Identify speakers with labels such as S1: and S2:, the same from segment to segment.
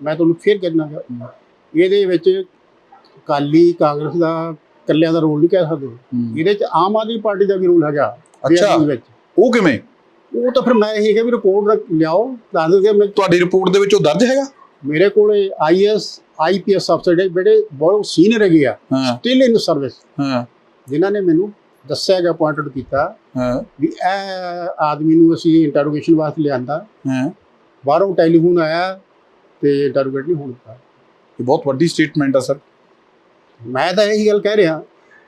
S1: ਮੈਂ ਤੁਹਾਨੂੰ ਫੇਰ ਕਹਿਣਾ। ਇਹਦੇ ਵਿੱਚ ਅਕਾਲੀ ਕਾਂਗਰਸ ਦਾ ਇਕੱਲਿਆਂ ਦਾ ਰੋਲ ਨਹੀਂ ਕਹਿ ਸਕਦੇ। ਇਹਦੇ ਚ ਆਮ ਆਦਮੀ ਪਾਰਟੀ ਦਾ ਵੀ ਰੋਲ ਹੈਗਾ
S2: ਅੱਛਾ। ਉਹ ਕਿਵੇਂ?
S1: ਉਹ ਤਾਂ ਫਿਰ ਮੈਂ ਇਹ ਕਿਹਾ ਵੀ ਰਿਪੋਰਟ ਲਿਆਓ ਦੱਸ ਦਿਓ ਕਿ ਮੈਂ
S2: ਤੁਹਾਡੀ ਰਿਪੋਰਟ ਦੇ ਵਿੱਚ ਉਹ ਦਰਜ ਹੈਗਾ?
S1: ਮੇਰੇ ਕੋਲੇ ਆਈਐਸ ਆਈਪੀਐਸ ਅਫਸਰ ਜਿਹੜੇ ਬੜੇ ਬਹੁਤ ਸੀਨੀਅਰ ਹੈਗੇ ਆ ਸਟਿਲ ਇਨ ਸਰਵਿਸ
S2: ਹਾਂ।
S1: ਜਿਨ੍ਹਾਂ ਨੇ ਮੈਨੂੰ ਦੱਸਿਆ ਗਿਆ ਪੁਆਇੰਟਡ ਕੀਤਾ
S2: ਹਾਂ।
S1: ਵੀ ਇਹ ਆਦਮੀ ਨੂੰ ਅਸੀਂ ਇੰਟਰੋਗੇਸ਼ਨ ਵਾਸਤੇ ਲਿਆਂਦਾ।
S2: ਹਾਂ।
S1: ਬਾਹਰੋਂ ਟੈਲੀਫੋਨ ਆਇਆ ਤੇ ਇੰਟਰੋਗੇਟ ਨਹੀਂ ਹੋਣ ਦਿੱਤਾ।
S2: ਇਹ ਬਹੁਤ ਵੱਡੀ ਸਟੇਟਮੈਂਟ ਆ ਸਰ
S1: ਮੈਂ ਤਾਂ ਇਹੀ ਗੱਲ ਕਹਿ ਰਿਹਾ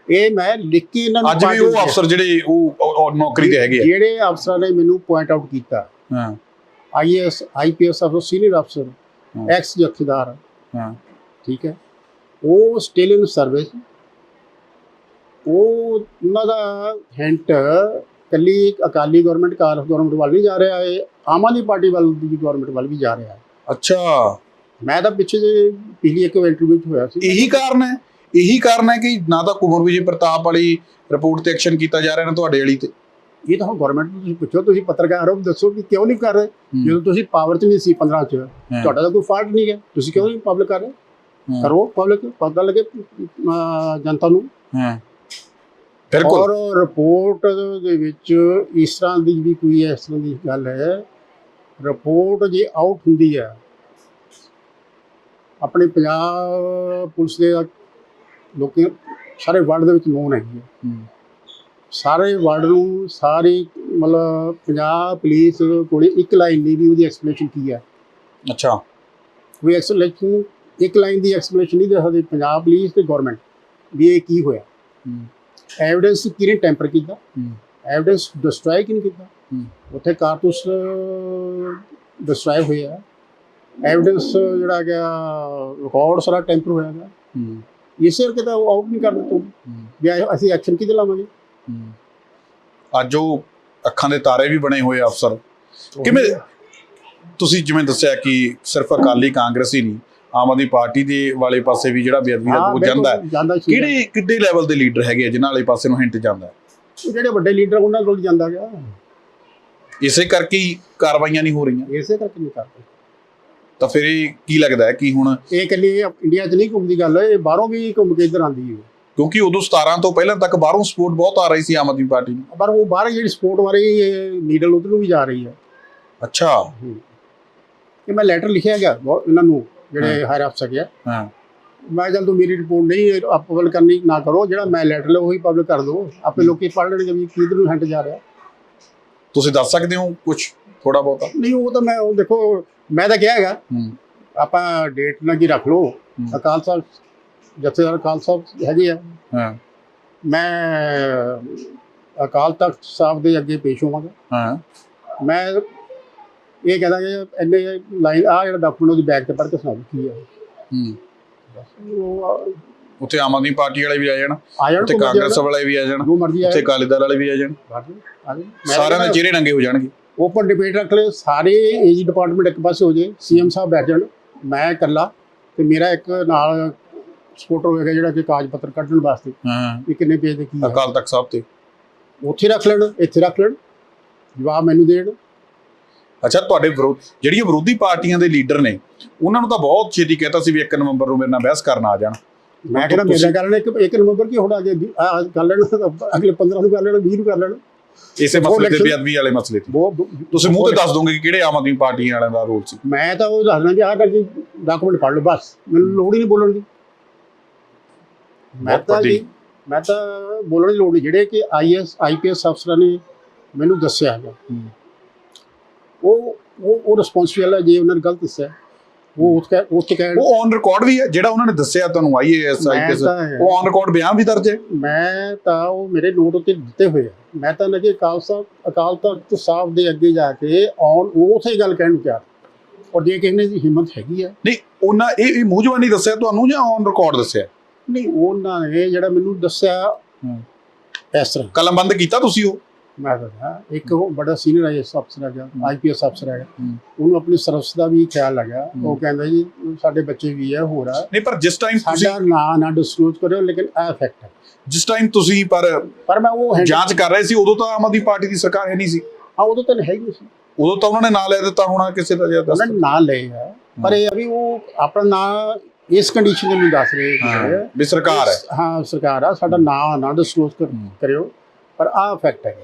S1: ਇਹ ਮੈਂ ਲਿਖ ਕੇ ਇਹਨਾਂ ਨੂੰ
S2: ਅੱਜ ਵੀ ਉਹ ਅਫਸਰ ਜਿਹੜੇ ਉਹ ਨੌਕਰੀ ਤੇ ਹੈਗੇ ਆ।
S1: ਜਿਹੜੇ ਅਫਸਰਾਂ ਨੇ ਮੈਨੂੰ ਪੁਆਇੰਟ ਆਊਟ ਕੀਤਾ।
S2: ਹਾਂ।
S1: ਆਈਐਸ ਆਈਪੀਐਸ ਅਫਸਰ ਸੀਨੀਅਰ ਅਫਸਰ। ਐਕਸ ਜਥੇਦਾਰ।
S2: ਹਾਂ।
S1: ਠੀਕ ਹੈ। ਉਹ ਸਟਿਲ ਇਨ ਸਰਵਿਸ ਉਹ ਉਹਨਾਂ ਦਾ ਹਿੰਟ ਕੱਲੀ ਅਕਾਲੀ ਗਵਰਨਮੈਂਟ ਕਾਂਗਰਸ ਗਵਰਨਮੈਂਟ ਵੱਲ ਨਹੀਂ ਜਾ ਰਿਹਾ ਹੈ ਆਮ ਆਦਮੀ ਪਾਰਟੀ ਵੱਲ ਦੀ ਗਵਰਨਮੈਂਟ ਵੱਲ ਵੀ ਜਾ ਰਿਹਾ ਹੈ।
S2: ਅੱਛਾ।
S1: ਮੈਂ ਤਾਂ ਪਿੱਛੇ ਜੇ ਪਿਛਲੀ ਇੱਕ ਇੰਟਰਵਿਊ ਚ ਹੋਇਆ ਸੀ।
S2: ਇਹੀ ਕਾਰਨ ਹੈ? ਇਹੀ ਕਾਰਨ ਹੈ ਕਿ ਨਾ ਤਾਂ ਕੁਮਰ ਵਿਜੇ ਪ੍ਰਤਾਪ ਵਾਲੀ ਰਿਪੋਰਟ ਤੇ ਐਕਸ਼ਨ ਕੀਤਾ ਜਾ ਰਿਹਾ ਨਾ ਤੁਹਾਡੇ ਵਾਲੀ ਤੇ?
S1: ਇਹ ਤਾਂ ਗਵਰਨਮੈਂਟ ਨੂੰ ਤੁਸੀਂ ਪੁੱਛੋ ਤੁਸੀਂ ਪੱਤਰਕਾਰ ਹੋ ਦੱਸੋ ਕਿ ਕਿਉਂ ਨਹੀਂ ਕਰ ਰਹੇ? ਜਦੋਂ ਤੁਸੀਂ ਪਾਵਰ 'ਚ ਨਹੀਂ ਸੀ 15 ਚ। ਤੁਹਾਡਾ ਤਾਂ ਕੋਈ ਫਾਲਟ ਨਹੀਂ ਹੈ। ਤੁਸੀਂ ਕਿਉਂ ਨਹੀਂ ਪਬਲਿਕ ਕਰ ਰਹੇ। ਕਰੋ ਪਬਲਿਕ ਪਤਾ ਲੱਗੇ ਜਨਤਾ ਨੂੰ।
S2: ਹਾਂ। ਬਿਲਕੁਲ।
S1: ਔਰ ਰਿਪੋਰਟ ਦੇ ਵਿੱਚ ਇਸ ਤਰ੍ਹਾਂ ਦੀ ਵੀ ਕੋਈ ਇਸ ਤਰ੍ਹਾਂ ਦੀ ਗੱਲ ਹੈ। ਰਿਪੋਰਟ ਜੇ ਆਊਟ ਹੁੰਦੀ ਹੈ ਆਪਣੇ ਪੰਜਾਬ ਪੁਲਿਸ ਦੇ ਲੋਕੀ ਸਾਰੇ ਵਰਲਡ ਦੇ ਵਿੱਚ ਨੋਨ ਹੈਗੀ ਹੈ। ਸਾਰੇ ਵਰਲਡ ਨੂੰ ਸਾਰੀ ਮਤਲਬ ਪੰਜਾਬ ਪੁਲਿਸ ਕੋਲੇ ਇੱਕ ਲਾਈਨ ਨਹੀਂ ਵੀ ਉਹਦੀ ਐਕਸਪਲੇਨੇਸ਼ਨ ਕੀ ਹੈ
S2: ਅੱਛਾ
S1: ਕੋਈ ਐਕਸਪਲੇਨੇਸ਼ਨ ਇੱਕ ਲਾਈਨ ਦੀ ਐਕਸਪਲੇਨੇਸ਼ਨ ਨਹੀਂ ਦੇ ਸਕਦੇ ਪੰਜਾਬ ਪੁਲਿਸ ਤੇ ਗਵਰਨਮੈਂਟ ਵੀ ਇਹ ਕੀ ਹੋਇਆ। ਐਵੀਡੈਂਸ ਕਿਹਨੇ ਟੈਂਪਰ ਕੀਤਾ। ਐਵੀਡੈਂਸ ਡਿਸਟਰੋਏ ਕਿਹਨੇ ਕੀਤਾ। ਉੱਥੇ ਕਾਰਤੂਸ ਡਿਸਟਰੋਏ ਹੋਏ ਆ ਐਵੀਡੈਂਸ ਜਿਹੜਾ ਗਿਆ ਰਿਕਾਰਡ ਸਾਰਾ ਟੈਂਪਰ ਹੋਇਆ ਗਿਆ
S2: ਹੂੰ
S1: ਇਸੇ ਕਰਕੇ ਤਾਂ ਉਹ ਆਊਟ ਨਹੀਂ ਕਰ ਦਿੱਤਾ। ਵੀ ਅਸੀਂ ਐਕਸ਼ਨ ਕਿਹਦੇ ਲਾਵਾਂਗੇ?
S2: ਹੂੰ। ਅੱਜ ਉਹ ਅੱਖਾਂ ਦੇ ਤਾਰੇ ਵੀ ਬਣੇ ਹੋਏ ਅਫਸਰ। ਕਿਵੇਂ ਤੁਸੀਂ ਜਿਵੇਂ ਦੱਸਿਆ ਕਿ ਸਿਰਫ ਅਕਾਲੀ ਕਾਂਗਰਸ ਹੀ ਨਹੀਂ ਆਮ ਆਦਮੀ ਪਾਰਟੀ ਦੇ ਵਾਲੇ ਪਾਸੇ ਵੀ ਜਿਹੜਾ ਬੇਅਦਬੀ ਦਾ
S1: ਬਿਲਕੁਲ
S2: ਜਾਂਦਾ ਕਿਹੜੇ ਕਿੱਡੇ ਲੈਵਲ ਦੇ ਲੀਡਰ ਹੈਗੇ ਜਿਨ੍ਹਾਂ ਵਾਲੇ ਪਾਸੇ ਨੂੰ ਹਿੰਟ ਜਾਂਦਾ
S1: ਜਿਹੜੇ ਵੱਡੇ ਲੀਡਰ ਉਹਨਾਂ ਕੋਲ ਜਾਂਦਾ ਗਿਆ
S2: ਇਸੇ ਕਰਕੇ ਹੀ ਕਾਰਵਾਈਆਂ ਨਹੀਂ ਹੋ ਰਹੀਆਂ।
S1: ਇਸੇ ਕਰਕੇ ਨਹੀਂ ਕਰਦੇ।
S2: ਤਾਂ ਫਿਰ ਇਹ ਕੀ ਲੱਗਦਾ ਹੈ ਕਿ ਹੁਣ
S1: ਇਹ ਇਕੱਲੀ ਇੰਡੀਆ 'ਚ ਨਹੀਂ ਘੁੰਮਦੀ ਗੱਲ ਇਹ ਬਾਹਰੋਂ ਵੀ ਘੁੰਮ ਕੇ ਇੱਧਰ ਆਉਂਦੀ ਹੈ।
S2: ਕਿਉਂਕਿ ਉਦੋਂ 17 ਤੋਂ ਪਹਿਲਾਂ ਤੱਕ ਬਾਹਰੋਂ ਸਪੋਰਟ ਬਹੁਤ ਆ ਰਹੀ ਸੀ ਆਮ ਆਦਮੀ ਪਾਰਟੀ ਨੂੰ।
S1: ਪਰ ਉਹ ਬਾਹਰ ਜਿਹੜੀ ਸਪੋਰਟ ਵਾਲੀ ਨੀਡਲ ਉਧਰ ਨੂੰ ਵੀ ਜਾ ਰਹੀ ਹੈ।
S2: ਅੱਛਾ।
S1: ਕਿ ਮੈਂ ਲੈਟਰ ਲਿਖਿਆ ਗਿਆ ਇਹਨਾਂ ਨੂੰ ਜਿਹੜੇ ਹਾਇਰ ਅਫਸਰ ਗਿਆ
S2: ਹਾਂ।
S1: ਮੈਂ ਜਦ ਤੂੰ ਮੇਰੀ ਰਿਪੋਰਟ ਨਹੀਂ ਪਬਲਿਕ ਕਰਨੀ ਨਾ ਕਰੋ ਜਿਹੜਾ ਮੈਂ ਲੈਟਰ ਲਿਆ ਉਹੀ ਪਬਲਿਕ ਕਰ ਦਿਓ ਆਪੇ ਲੋਕੀ ਪੜ੍ਹ ਲੈਣਗੇ ਵੀ ਕਿਧਰ ਨੂੰ ਹੰਟ ਜਾ ਰਿਹਾ।
S2: ਤੁਸੀਂ ਦੱਸ ਸਕਦੇ ਹੋ ਕੁਝ ਥੋੜਾ ਬਹੁਤਾ?
S1: ਨਹੀਂ ਉਹ ਤਾਂ ਮੈਂ ਉਹ ਦੇਖੋ ਮੈਂ ਤਾਂ ਕਿਹਾ ਹੈਗਾ ਆਪਾਂ ਡੇਟ ਨਾ ਕੀ ਰੱਖ ਲਓ। ਅਕਾਲ ਸਾਹਿਬ ਜਥੇਦਾਰ ਅਕਾਲ ਸਾਹਿਬ ਹੈਗੇ ਆ।
S2: ਹਾਂ।
S1: ਮੈਂ ਅਕਾਲ ਤਖਤ ਸਾਹਿਬ ਦੇ ਅੱਗੇ ਪੇਸ਼ ਹੋਵਾਂਗਾ।
S2: ਹਾਂ।
S1: ਮੈਂ ਇਹ ਕਹਿੰਦਾ ਕਿ ਇੰਨੇ ਲਾਈਨ ਆ ਜਿਹੜਾ ਡਾਕੂਮੈਂਟ ਉਹਦੀ ਬੈਗ ਤੇ ਪੜ੍ਹ ਕੇ ਸੁਣਾ ਕੀ ਹੈ।
S2: ਹੂੰ ਉੱਥੇ ਆਮ ਆਦਮੀ ਪਾਰਟੀ ਵਾਲੇ ਵੀ ਆ ਜਾਣ।
S1: ਆ
S2: ਉੱਥੇ ਕਾਂਗਰਸ ਵਾਲੇ ਵੀ ਆ ਜਾਣ। ਉੱਥੇ ਅਕਾਲੀ ਦਲ ਵਾਲੇ ਵੀ ਆ ਜਾਣ। ਸਾਰਿਆਂ ਦੇ ਚਿਹਰੇ ਨੰਗੇ ਹੋ ਜਾਣਗੇ।
S1: ਓਪਨ ਡਿਬੇਟ ਰੱਖ ਲੈ ਸਾਰੇ ਏਜੀ ਡਿਪਾਰਟਮੈਂਟ ਇੱਕ ਪਾਸੇ ਹੋ ਜੇ ਸੀਐਮ ਸਾਹਿਬ ਬੈਠ ਜਾਣ ਮੈਂ ਇਕੱਲਾ ਤੇ ਮੇਰਾ ਇੱਕ ਨਾਲ ਸਪੋਰਟਰ ਹੋਏਗਾ ਜਿਹੜਾ ਕਿ ਕਾਗਜ਼ ਪੱਤਰ ਕੱਢਣ ਵਾਸਤੇ
S2: ਹਾਂ।
S1: ਵੀ ਕਿੰਨੇ ਪੇਜ ਦੇ ਕੀ
S2: ਅਕਾਲ ਤਖਤ ਸਾਹਿਬ ਤੇ।
S1: ਉੱਥੇ ਰੱਖ ਲੈਣ ਇੱਥੇ ਰੱਖ ਲੈਣ ਜਵਾਬ ਮੈਨੂੰ ਦੇਣ।
S2: ਅੱਛਾ ਤੁਹਾਡੇ ਵਿਰੋਧ ਜਿਹੜੀਆਂ ਵਿਰੋਧੀ ਪਾਰਟੀਆਂ ਦੇ ਲੀਡਰ ਨੇ ਉਹਨਾਂ ਨੂੰ ਤਾਂ ਬਹੁਤ ਛੇਤੀ ਕਹਿਤਾ ਸੀ ਵੀ 1 ਨਵੰਬਰ ਨੂੰ ਮੇਰੇ ਨਾਲ ਬਹਿਸ ਕਰਨ ਆ ਜਾਣ।
S1: ਮੈਂ
S2: ਤੁਸੀਂ-
S1: ਮੇਰਾ ਲੈਣ ਇੱਕ ਇੱਕ ਨਵੰਬਰ ਕੀ ਹੁਣ ਅੱਗੇ ਲੈਣ ਅਗਲੇ 15 ਨੂੰ ਕਰ ਲੈਣ 20 ਨੂੰ ਕਰ ਲੈਣ।
S2: ਇਸੇ ਮਸਲੇ ਤੇ
S1: election-
S2: ਬੇਅਦਬੀ ਵਾਲੇ ਮਸਲੇ ਤੇ।
S1: ਬਹੁਤ
S2: ਤੁਸੀਂ ਮੂੰਹ ਤੇ ਦੱਸ ਦੋਗੇ ਕਿ ਕਿਹੜੇ ਆਮ ਆਦਮੀ ਪਾਰਟੀ ਵਾਲਿਆਂ ਦਾ ਰੋਲ ਸੀ?
S1: ਮੈਂ ਤਾਂ ਉਹ ਦੱਸਦਾ ਵੀ ਆਹ ਕਰਕੇ ਡਾਕੂਮੈਂਟ ਪੜ੍ਹ ਲਓ ਬਸ। ਮੈਨੂੰ ਲੋੜ ਹੀ ਨਹੀਂ ਬੋਲਣ ਦੀ। ਮੈਂ
S2: ਬਹੁਤ
S1: ਤਾਂ
S2: ਵੱਡੀ-
S1: ਜੀ ਮੈਂ ਤਾਂ ਬੋਲਣ ਦੀ ਲੋੜ ਨਹੀਂ। ਜਿਹੜੇ ਕਿ ਆਈਐਸ ਆਈਪੀਐਸ ਅਫਸਰਾਂ ਨੇ ਮੈਨੂੰ ਦੱਸਿਆ ਹੈਗਾ।
S2: ਹੂੰ।
S1: ਉਹ ਉਹ ਉਹ ਰਿਸਪੌਂਸਿਬਲ ਹੈ ਜੇ ਉਹਨਾਂ ਨੇ ਗਲਤ ਦੱਸਿਆ। ਉਹ ਉੱਥੇ ਕਹਿ- ਉੱਥੇ ਕਹਿਣ
S2: ਉਹ ਔਨ ਰਿਕਾਰਡ ਵੀ ਹੈ ਜਿਹੜਾ ਉਹਨਾਂ ਨੇ ਦੱਸਿਆ ਤੁਹਾਨੂੰ ਆਈਏਐਸ ਆਈਪੀਐਸ ਉਹ ਔਨ ਰਿਕਾਰਡ ਬਿਆਨ ਵੀ ਦਰਜ ਹੈ?
S1: ਮੈਂ ਤਾਂ ਉਹ ਮੇਰੇ ਨੋਟ ਉੱਤੇ ਦਿੱਤੇ ਹੋਏ ਆ। ਮੈਂ ਤਾਂ ਲੱਗੇ ਅਕਾਲ ਸਾਹਿਬ ਅਕਾਲ ਤਖਤ ਸਾਹਿਬ ਦੇ ਅੱਗੇ ਜਾ ਕੇ ਔਨ ਉਥੇ ਗੱਲ ਕਹਿਣ ਨੂੰ ਤਿਆਰ। ਔਰ ਜੇ ਕਿਸੇ ਨੇ ਦੀ ਹਿੰਮਤ ਹੈਗੀ ਆ
S2: ਨਹੀਂ ਉਹਨਾਂ ਇਹ ਇਹ ਮੂੰਹ ਜਵਾਨੀ ਦੱਸਿਆ ਤੁਹਾਨੂੰ ਜਾਂ ਔਨ ਰਿਕਾਰਡ ਦੱਸਿਆ?
S1: ਨਹੀਂ ਉਹਨਾਂ ਨੇ ਜਿਹੜਾ ਮੈਨੂੰ ਦੱਸਿਆ। ਇਸ ਤਰ੍ਹਾਂ।
S2: ਕਲਮਬੰਦ ਕੀਤਾ ਤੁਸੀਂ ਉਹ?
S1: ਮੈਂ ਤਾਂ ਇੱਕ ਉਹ ਬੜਾ ਸੀਨੀਅਰ ਆਈਐਸ ਅਫਸਰ ਹੈਗਾ
S2: ਹੂੰ।
S1: ਆਈਪੀਐਸ ਅਫਸਰ ਹੈਗਾ।
S2: ਹੂੰ।
S1: ਉਹਨੂੰ ਆਪਣੀ ਸਰਵਿਸ ਦਾ ਵੀ ਖਿਆਲ ਲੱਗਾ
S2: ਹੂੰ।
S1: ਉਹ ਕਹਿੰਦਾ ਜੀ ਸਾਡੇ ਬੱਚੇ ਵੀ ਹੈ ਹੋ। ਰਹਾ
S2: ਨਹੀਂ ਪਰ ਜਿਸ ਟਾਈਮ ਤੁਸੀਂ
S1: ਸਾਡਾ ਨਾਂ ਨਾ ਡਿਸਕਲੋਜ਼ ਕਰਿਓ ਲੇਕਿਨ ਇਹ ਫੈਕਟ ਹੈ।
S2: ਜਿਸ ਟਾਈਮ ਤੁਸੀਂ ਪਰ
S1: ਪਰ ਮੈਂ ਉਹ
S2: ਜਾਂਚ ਕਰ ਰਹੇ ਸੀ ਉਦੋਂ ਤਾਂ ਆਮ ਆਦਮੀ ਪਾਰਟੀ ਦੀ ਸਰਕਾਰ ਹੈ ਨਹੀਂ ਸੀ।
S1: ਹਾਂ ਉਦੋਂ ਤਾਂ ਹੈ ਹੀ ਨਹੀਂ ਸੀ।
S2: ਉਦੋਂ ਤਾਂ ਉਹਨਾਂ ਨੇ ਨਾਂ ਲੈ ਦਿੱਤਾ ਹੋਣਾ ਕਿਸੇ ਦਾ ਜਾਂ ਦੱਸ
S1: ਉਹਨਾਂ ਨੇ ਨਾਂ ਲਏ ਆ। ਪਰ ਇਹ ਆ ਵੀ ਉਹ ਆਪਣਾ ਨਾਂ ਇਸ ਕੰਡੀਸ਼ਨ ਦੇ ਵੀ ਦੱਸ ਰਹੇ
S2: ਹਾਂ
S1: ਹੈ
S2: ਵੀ ਸਰਕਾਰ ਹੈ।
S1: ਹਾਂ ਸਰਕਾਰ ਆ ਸਾਡਾ ਨਾਂ ਨਾ ਡਿਸਕਲੋਜ਼। ਕਰਿਓ। ਪਰ ਆਹ ਫੈਕਟ ਹੈ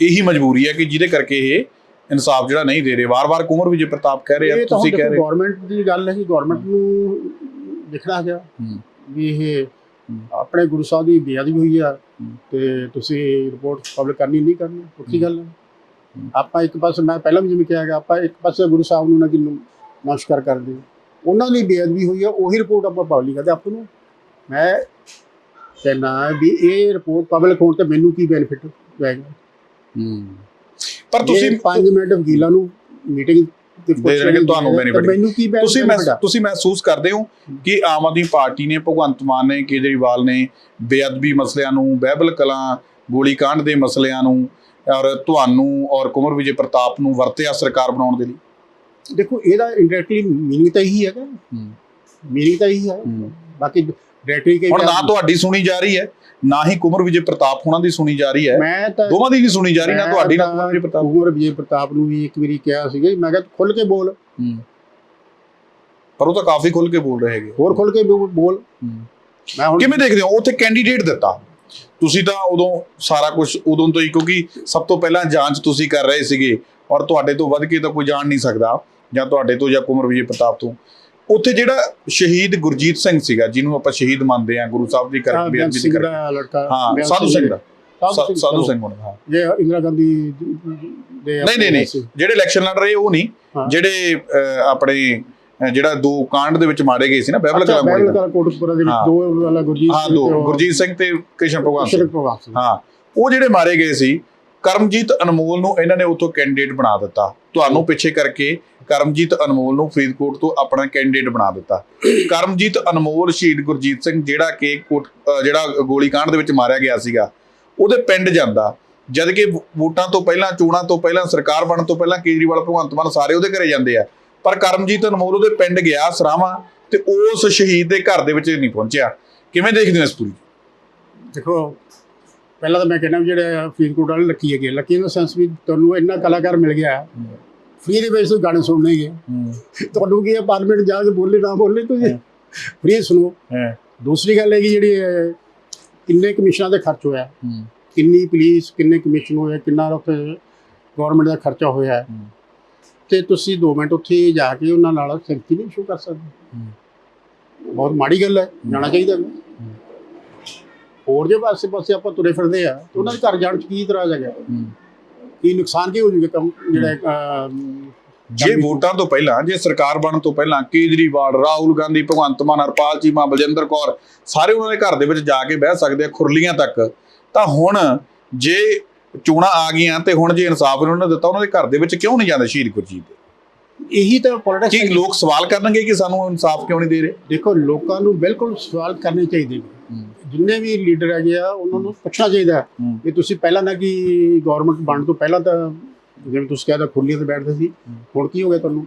S2: ਇਹੀ ਮਜਬੂਰੀ ਹੈ ਕਿ ਜਿਹਦੇ ਕਰਕੇ ਇਹ ਇਨਸਾਫ ਜਿਹੜਾ ਨਹੀਂ ਦੇ ਰਹੇ ਵਾਰ-ਵਾਰ ਕੁਮਰ ਵਿਜੇ ਪ੍ਰਤਾਪ ਕਹਿ ਰਹੇ ਆ ਤੁਸੀਂ ਕਹਿ ਰਹੇ
S1: ਗਵਰਨਮੈਂਟ ਦੀ ਗੱਲ ਹੈ ਕਿ ਗਵਰਨਮੈਂਟ ਨੂੰ ਦਿਖਣਾ ਗਿਆ। ਵੀ ਇਹ। ਆਪਣੇ ਗੁਰੂ ਸਾਹਿਬ ਦੀ ਬੇਅਦਬੀ ਹੋਈ ਆ। ਤੇ ਤੁਸੀਂ ਰਿਪੋਰਟ ਪਬਲਿਕ ਕਰਨੀ ਨਹੀਂ ਕਰਨੀ ਪੱਕੀ ਗੱਲ ਹੈ। ਆਪਾਂ ਇੱਕ ਪਾਸੇ ਮੈਂ ਪਹਿਲਾਂ ਵੀ ਜਿਵੇਂ ਕਿਹਾ ਗਿਆ ਆਪਾਂ ਇੱਕ ਪਾਸੇ ਗੁਰੂ ਸਾਹਿਬ ਨੂੰ ਨਾ ਕਿ ਨਮਸਕਾਰ ਕਰਦੇ। ਉਹਨਾਂ ਦੀ ਬੇਅਦਬੀ ਹੋਈ ਆ ਉਹੀ ਰਿਪੋਰਟ ਆਪਾਂ ਪਬਲਿਕ ਕਰਦੇ ਆਪਾਂ ਨੂੰ ਮੈਂ ਕਹਿਣਾ ਵੀ ਇਹ ਰਿਪੋਰਟ ਪਬਲਿਕ ਹੋਣ ਤੇ ਮੈਨੂੰ ਕੀ ਬੈਨੀਫਿਟ ਹੋਏਗਾ
S2: ਹੂੰ। ਪਰ
S1: ਤੁਸੀਂ
S2: ਤੁਸੀਂ
S1: 5 ਮਿੰਟ ਵਕੀਲਾਂ ਨੂੰ ਮੀਟਿੰਗ ਤੇ
S2: ਦੇ ਰਹੇ ਕਿ ਤੁਹਾਨੂੰ benefit
S1: ਮੈਨੂੰ ਕੀ benefit
S2: ਤੁਸੀਂ? ਤੁਸੀਂ ਮਹਿਸੂਸ ਕਰਦੇ ਹੋ ਕਿ ਆਮ ਆਦਮੀ ਪਾਰਟੀ ਨੇ ਭਗਵੰਤ ਮਾਨ ਨੇ ਕੇਜਰੀਵਾਲ ਨੇ ਬੇਅਦਬੀ ਮਸਲਿਆਂ ਨੂੰ ਬਹਿਬਲ ਕਲਾਂ ਗੋਲੀ ਕਾਂਡ ਦੇ ਮਸਲਿਆਂ ਨੂੰ ਔਰ ਤੁਹਾਨੂੰ ਔਰ ਕੁਮਰ ਵਿਜੇ ਪ੍ਰਤਾਪ ਨੂੰ ਵਰਤਿਆ ਸਰਕਾਰ ਬਣਾਉਣ ਦੇ ਲਈ?
S1: ਦੇਖੋ ਇਹਦਾ ਇੰਡਾਇਰੈਕਟਲੀ ਮੀਨਿੰਗ ਤਾਂ ਇਹੀ ਹੈਗਾ। ਮੀਨਿੰਗ ਤਾਂ ਇਹੀ ਹੈ। ਬਾਕੀ ਡਾਇਰੈਕਟਲੀ ਕਈ
S2: ਹੁਣ ਨਾ ਤੁਹਾਡੀ ਸੁਣੀ ਜਾ ਰਹੀ ਹੈ ਨਾ ਹੀ ਕੁਮਰ ਵਿਜੇ ਪ੍ਰਤਾਪ ਹੋਣਾ ਦੀ ਸੁਣੀ ਜਾ ਰਹੀ ਹੈ।
S1: ਮੈਂ ਤਾਂ
S2: ਦੋਵਾਂ ਦੀ ਨਹੀਂ ਸੁਣੀ ਜਾ ਰਹੀ ਨਾ ਤੁਹਾਡੀ ਨਾ ਕੁਮਰ ਵਿਜੇ ਪ੍ਰਤਾਪ।
S1: ਉਮਰ ਵਿਜੇ ਪ੍ਰਤਾਪ ਨੂੰ ਵੀ ਇੱਕ ਵਾਰੀ ਕਿਹਾ ਸੀਗਾ ਮੈਂ ਕਿਹਾ ਖੁੱਲ ਕੇ ਬੋਲ।
S2: ਹੂੰ। ਪਰ ਉਹ ਤਾਂ ਕਾਫੀ ਖੁੱਲ ਕੇ ਬੋਲ ਰਹੇ ਹੈਗੇ।
S1: ਹੋਰ ਖੁੱਲ ਕੇ ਬੋਲ। ਮੈਂ ਹੁਣ
S2: ਕਿਵੇਂ ਦੇਖਦੇ ਹੋ? ਉੱਥੇ ਕੈਂਡੀਡੇਟ ਦਿੱਤਾ। ਤੁਸੀਂ ਤਾਂ ਉਦੋਂ ਸਾਰਾ ਕੁਝ ਉਦੋਂ ਤੋਂ ਹੀ ਕਿਉਂਕਿ ਸਭ ਤੋਂ ਪਹਿਲਾਂ ਜਾਂਚ ਤੁਸੀਂ ਕਰ ਰਹੇ ਸੀਗੇ। ਔਰ ਤੁਹਾਡੇ ਤੋਂ ਵੱਧ ਕੇ ਤਾਂ ਕੋਈ ਜਾਣ ਨਹੀਂ ਸਕਦਾ। ਜਾਂ ਤੁਹਾਡੇ ਤੋਂ ਜਾਂ ਕੁਮਰ ਵਿਜੇ ਪ੍ਰਤਾਪ ਤੋਂ। ਉੱਥੇ ਜਿਹੜਾ ਸ਼ਹੀਦ ਗੁਰਜੀਤ ਸਿੰਘ ਸੀਗਾ ਜਿਹਨੂੰ ਆਪਾਂ ਸ਼ਹੀਦ ਮੰਨਦੇ ਆ ਗੁਰੂ ਸਾਹਿਬ ਦੀ ਕਰਕੇ ਬੇਅਦਬੀ ਕਰਕੇ
S1: ਦਾ ਲੜਕਾ
S2: ਹਾਂ ਸਾਧੂ ਸਿੰਘ ਦਾ
S1: ਸਾਧੂ
S2: ਸਿੰਘ ਹੋਣਾ ਹਾਂ
S1: ਇਹ ਇੰਦਰਾ ਗਾਂਧੀ ਦੇ
S2: ਨਹੀਂ, ਨਹੀਂ, ਨਹੀਂ। ਜਿਹੜੇ ਇਲੈਕਸ਼ਨ ਲੜ ਰਹੇ ਉਹ ਨਹੀਂ
S1: ਹਾਂ।
S2: ਜਿਹੜੇ ਆਪਣੇ ਜਿਹੜਾ ਦੋ ਕਾਂਡ ਦੇ ਵਿੱਚ ਮਾਰੇ ਗਏ ਸੀ ਨਾ ਬਹਿਬਲ ਕਲਾਂ ਮੋੜੀ
S1: ਦੇ ਵਿੱਚ
S2: ਹਾਂ।
S1: ਦੋ ਵਾਲਾ ਗੁਰਜੀਤ
S2: ਹਾਂ
S1: ਸਿੰਘ
S2: ਦੋ
S1: ਤੇ ਉਹ
S2: ਗੁਰਜੀਤ ਸਿੰਘ ਤੇ ਕ੍ਰਿਸ਼ਨ ਭਗਵਾਨ ਸਿੰਘ। ਹਾਂ ਉਹ ਜਿਹੜੇ ਮਾਰੇ ਗਏ ਸੀ ਕਰਮਜੀਤ ਅਨਮੋਲ ਨੂੰ ਇਹਨਾਂ ਨੇ ਉਥੋਂ ਕੈਂਡੀਡੇਟ ਬਣਾ ਦਿੱਤਾ। ਤੁਹਾਨੂੰ ਪਿੱਛੇ ਕਰਕੇ ਕਰਮਜੀਤ ਅਨਮੋਲ ਨੂੰ ਫਰੀਦਕੋਟ ਤੋਂ ਆਪਣਾ ਕੈਂਡੀਡੇਟ ਬਣਾ ਦਿੱਤਾ। ਕਰਮਜੀਤ ਅਨਮੋਲ, ਸ਼ਹੀਦ ਗੁਰਜੀਤ ਸਿੰਘ ਜਿਹੜਾ ਕਿ ਜਿਹੜਾ ਗੋਲੀकांड ਦੇ ਵਿੱਚ ਮਾਰਿਆ ਗਿਆ ਸੀਗਾ, ਉਹਦੇ ਪਿੰਡ ਜਾਂਦਾ। ਜਦ ਕਿ ਵੋਟਾਂ ਤੋਂ ਪਹਿਲਾਂ, ਚੋਣਾਂ ਤੋਂ ਪਹਿਲਾਂ, ਸਰਕਾਰ ਬਣਨ ਤੋਂ ਪਹਿਲਾਂ ਕੇਜਰੀਵਾਲ, ਭਗਵੰਤ ਮਾਨ ਸਾਰੇ ਉਹਦੇ ਘਰੇ ਜਾਂਦੇ ਆ। ਪਰ ਕਰਮਜੀਤ ਅਨਮੋਲ ਉਹਦੇ ਪਿੰਡ ਗਿਆ ਸਰਾਵਾਂ ਤੇ ਉਸ ਸ਼ਹੀਦ ਦੇ ਘਰ ਦੇ ਵਿੱਚ ਨਹੀਂ ਪਹੁੰਚਿਆ। ਕਿਵੇਂ ਦੇਖਦੇ ਹੋ ਇਸ ਪੂਰੀ?
S1: ਦੇਖੋ ਪਹਿਲਾਂ ਤਾਂ ਮੈਂ ਕਹਿੰਦਾ ਜਿਹੜੇ ਫਰੀਦਕੋਟ ਵਾਲੇ ਲੱਕੀ ਹੈਗੇ ਲੱਕੀ ਦਾ ਸੈਂਸ ਵੀ ਤੁਹਾਨੂੰ ਇੰਨਾ ਕਲਾਕਾਰ ਮਿਲ ਗਿਆ ਫ੍ਰੀ ਦੇ ਵਿੱਚ ਤੁਸੀਂ ਗਾਣੇ ਸੁਣਨੇਗੇ ਤੁਹਾਨੂੰ ਕੀ ਹੈ ਪਾਰਲੀਮੈਂਟ ਜਾ ਕੇ ਬੋਲੇ ਨਾ ਬੋਲੇ ਤੁਸੀਂ? ਫ੍ਰੀ ਸੁਣੋ।
S2: ਹੈ।
S1: ਦੂਸਰੀ ਗੱਲ ਹੈ ਕਿ ਜਿਹੜੀ ਕਿੰਨੇ ਕਮਿਸ਼ਨਾਂ ਦੇ ਖਰਚ ਹੋਇਆ ਕਿੰਨੀ ਪੁਲਿਸ ਕਿੰਨੇ ਕਮਿਸ਼ਨ ਹੋਇਆ ਕਿੰਨਾ ਉੱਥੇ ਗਵਰਨਮੈਂਟ ਦਾ ਖਰਚਾ ਹੋਇਆ। ਤੇ ਤੁਸੀਂ 2 ਮਿੰਟ ਉੱਥੇ ਜਾ ਕੇ ਉਹਨਾਂ ਨਾਲ ਸਿੰਪਥੀ ਨਹੀਂ ਸ਼ੋ ਕਰ ਸਕਦੇ। ਬਹੁਤ ਮਾੜੀ ਗੱਲ ਹੈ ਜਾਣਾ ਚਾਹੀਦਾ। ਹੋਰ ਜੇ ਪਾਸੇ ਪਾਸੇ ਆਪਾਂ ਤੁਰੇ ਫਿਰਦੇ ਆ ਤੇ ਉਹਨਾਂ ਦੇ ਘਰ ਜਾਣ ਚ ਕੀ ਇਤਰਾਜ਼ ਹੈਗਾ? ਕੀ ਨੁਕਸਾਨ ਕੀ ਹੋ ਜੂਗਾ ਕੰਮ ਜਿਹੜਾ
S2: ਜੇ ਵੋਟਾਂ ਤੋਂ ਪਹਿਲਾਂ ਜੇ ਸਰਕਾਰ ਬਣਨ ਤੋਂ ਪਹਿਲਾਂ ਕੇਜਰੀਵਾਲ ਰਾਹੁਲ ਗਾਂਧੀ ਭਗਵੰਤ ਮਾਨ ਹਰਪਾਲ ਚੀਮਾ ਬਲਜਿੰਦਰ ਕੌਰ ਸਾਰੇ ਉਹਨਾਂ ਦੇ ਘਰ ਦੇ ਵਿੱਚ ਜਾ ਕੇ ਬਹਿ ਸਕਦੇ ਆ ਖੁਰਲੀਆਂ ਤੱਕ ਤਾਂ ਹੁਣ ਜੇ ਚੋਣਾਂ ਆ ਗਈਆਂ ਤੇ ਹੁਣ ਜੇ ਇਨਸਾਫ ਇਹਨਾਂ ਨੇ ਦਿੱਤਾ ਉਹਨਾਂ ਦੇ ਘਰ ਦੇ ਵਿੱਚ ਕਿਉਂ ਨਹੀਂ ਜਾਂਦੇ ਸ਼ਹੀਦ ਗੁਰਜੀਤ? ਦੇ?
S1: ਇਹੀ ਤਾਂ ਪੋਲਿਟਿਕਸ
S2: ਕੀ ਲੋਕ ਸਵਾਲ ਕਰਨਗੇ ਕਿ ਸਾਨੂੰ ਇਨਸਾਫ ਕਿਉਂ ਨਹੀਂ ਦੇ ਰਹੇ?
S1: ਦੇਖੋ ਲੋਕਾਂ ਨੂੰ ਬਿਲਕੁਲ ਸਵਾਲ ਕਰਨੇ ਚਾਹੀਦੇ ਨੇ। ਜਿੰਨੇ ਵੀ ਲੀਡਰ ਹੈਗੇ ਆ ਉਹਨਾਂ ਨੂੰ ਪੁੱਛਣਾ ਚਾਹੀਦਾ। ਕਿ ਤੁਸੀਂ ਪਹਿਲਾਂ ਨਾ ਕਿ ਗਵਰਨਮੈਂਟ ਬਣਨ ਤੋਂ ਪਹਿਲਾਂ ਤਾਂ ਜਿਵੇਂ ਤੁਸੀਂ ਕਹਿੰਦਾ ਖੁਰਲੀਆਂ ਤੇ ਬੈਠਦੇ ਸੀ। ਹੁਣ ਕੀ ਹੋ ਗਿਆ ਤੁਹਾਨੂੰ